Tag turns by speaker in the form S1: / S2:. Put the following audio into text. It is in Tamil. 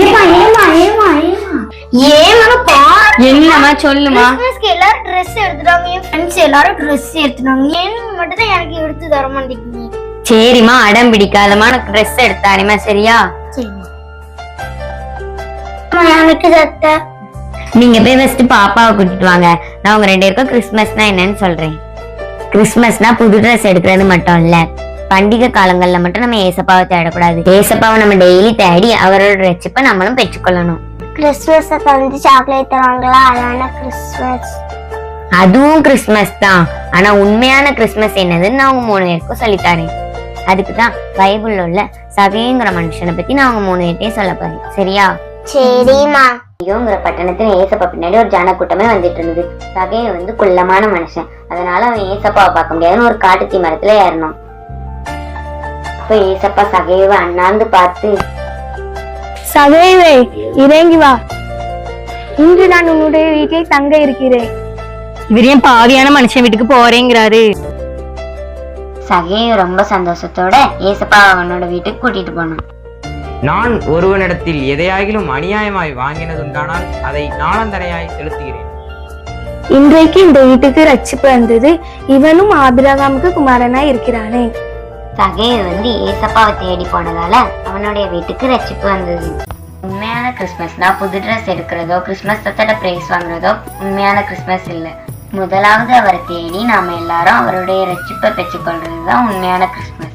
S1: ஏமா ஏமா ஏமா ஏமா ஏமாப்பா
S2: என்னம்மா சொல்லுமா
S1: கிறிஸ்மஸ்க்கு எல்லாரும் ட்ரெஸ் எடுத்துட்டாங்க. என் ஃப்ரெண்ட்ஸ் எல்லாரும் ட்ரெஸ் எடுத்துட்டாங்க. ஏன் மட்டும் தான் எனக்கு எடுத்து தர மாட்டேங்குது.
S2: சரிம்மா அடம் பிடிக்காதம்மா. ட்ரெஸ் எடுத்தாருமா சரியா?
S1: சரிம்மா. எனக்கு சட்டை.
S2: நீங்க போய் ஃபர்ஸ்ட் பாப்பாவை கூட்டிட்டு வாங்க. நான் உங்க ரெண்டு பேருக்கும் கிறிஸ்மஸ்னா என்னன்னு சொல்றேன். கிறிஸ்மஸ்னா புது ட்ரெஸ் எடுக்கிறது மட்டும் இல்ல. பண்டிகை காலங்கள்ல மட்டும் நம்ம ஏசப்பாவை தேடக்கூடாது. ஏசப்பாவை நம்ம டெய்லி தேடி அவரோட ரட்சிப்பை நம்மளும் பெற்றுக்கொள்ளணும்.
S1: கிறிஸ்மஸ் வந்து சாக்லேட் தருவாங்களா அதான கிறிஸ்மஸ்
S2: அதுவும் கிறிஸ்மஸ் தான். ஆனா உண்மையான கிறிஸ்மஸ் என்னதுன்னு நான் உங்க மூணு பேருக்கும் சொல்லித்தரேன். அதுக்கு தான் பைபிள்ல உள்ள சகைங்கிற மனுஷனை பத்தி நான் உங்க மூணு பேர்ட்டையும் சொல்ல போறேன். சரியா?
S1: சரிம்மா.
S2: ஐயோங்கிற பட்டணத்துல ஏசப்பா பின்னாடி ஒரு ஜன கூட்டமே வந்துட்டு இருந்தது. சகைய வந்து குள்ளமான மனுஷன். அதனால அவன் ஏசப்பாவை பார்க்க முடியாதுன்னு ஒரு காட்டுத்தீ மரத்துல ஏறணும். அப்ப ஏசப்பா சகையவை அண்ணாந்து பார்த்து
S3: சகைவே இறங்கி வா. இன்று நான் உன்னுடைய வீட்டில் தங்க இருக்கிறேன்.
S2: இவர் ஏன் பாவியான மனுஷன் வீட்டுக்கு போறேங்கிறாரு. சகைய ரொம்ப சந்தோஷத்தோட ஏசப்பா அவனோட வீட்டுக்கு கூட்டிட்டு போனான்.
S4: நான் ஒருவனிடத்தில் எதையாகிலும் அநியாயமாய் வாங்கினதுண்டானால் அதை நாளந்தரையாய் செலுத்துகிறேன்.
S3: இன்றைக்கு இந்த வீட்டுக்கு ரட்சிப்பு வந்தது இவனும் ஆபிரகாமுக்கு குமாரனாய் இருக்கிறானே.
S2: சகையர் வந்து ஏசப்பாவை தேடி போனதால அவனுடைய வீட்டுக்கு ரட்சிப்பு வந்தது. உண்மையான கிறிஸ்மஸ்னா புது ட்ரெஸ் எடுக்கிறதோ கிறிஸ்மஸ் தத்தோட பிரைஸ் வாங்குறதோ உண்மையான கிறிஸ்மஸ் இல்லை. முதலாவது அவரை தேடி நாம எல்லாரும் அவருடைய ரட்சிப்பை பெற்றுக்கொள்றதுதான் உண்மையான கிறிஸ்மஸ்.